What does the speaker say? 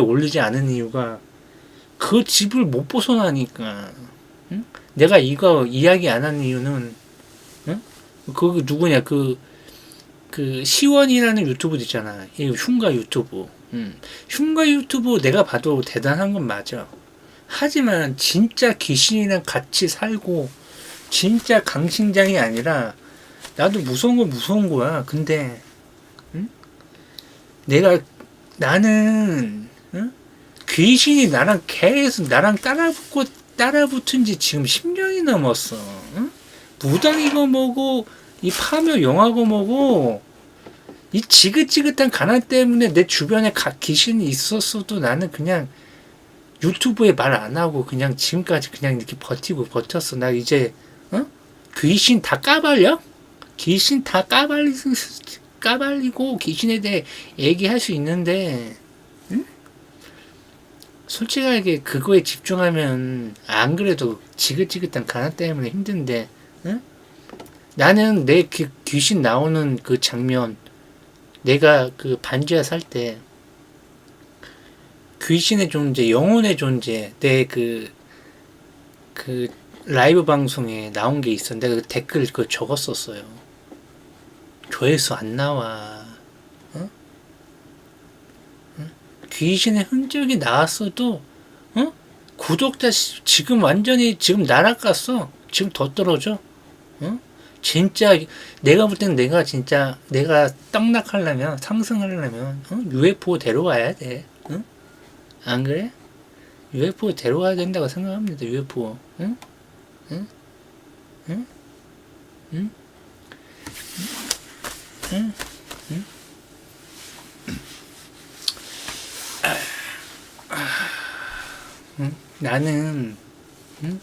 올리지 않은 이유가 그 집을 못 벗어나니까. 응? 내가 이거 이야기 안 한 이유는 응? 그 누구냐 그그 시원이라는 유튜브 있잖아. 이 흉가 유튜브. 음. 흉가 유튜브 내가 봐도 대단한 건 맞아. 하지만 진짜 귀신이랑 같이 살고 진짜 강심장이 아니라 나도 무서운 건 무서운 거야. 근데 응? 내가 나는 응? 귀신이 나랑 계속 나랑 따라붙고 따라붙은 지 지금 10년이 넘었어. 응? 무당이고 뭐고 이 파묘 영화고 뭐고 이 지긋지긋한 가난 때문에 내 주변에 가, 귀신이 있었어도 나는 그냥 유튜브에 말 안 하고 그냥 지금까지 그냥 이렇게 버티고 버텼어. 나 이제 어? 귀신 다 까발려? 귀신 다 까발리 까발리고 귀신에 대해 얘기할 수 있는데 응? 솔직하게 그거에 집중하면 안 그래도 지긋지긋한 가난 때문에 힘든데 응? 나는 내그 귀신 나오는 그 장면 내가 그 반지하 살 때 귀신의 존재, 영혼의 존재, 내 그, 그 라이브 방송에 나온 게. 내가 그 댓글 그 적었었어요. 조회수 안 나와. 어? 응? 귀신의 흔적이 나왔어도, 어? 구독자 시- 지금 완전히 지금 날아갔어. 지금 더 떨어져. 어? 진짜 내가 볼 때는 내가 진짜 내가 떡락하려면 상승하려면 어? UFO 데려와야 돼. 응? 안 그래? UFO 데려와야 된다고 생각합니다. UFO. 응? 응? 응? 응? 응? 응? 응? 나는 응?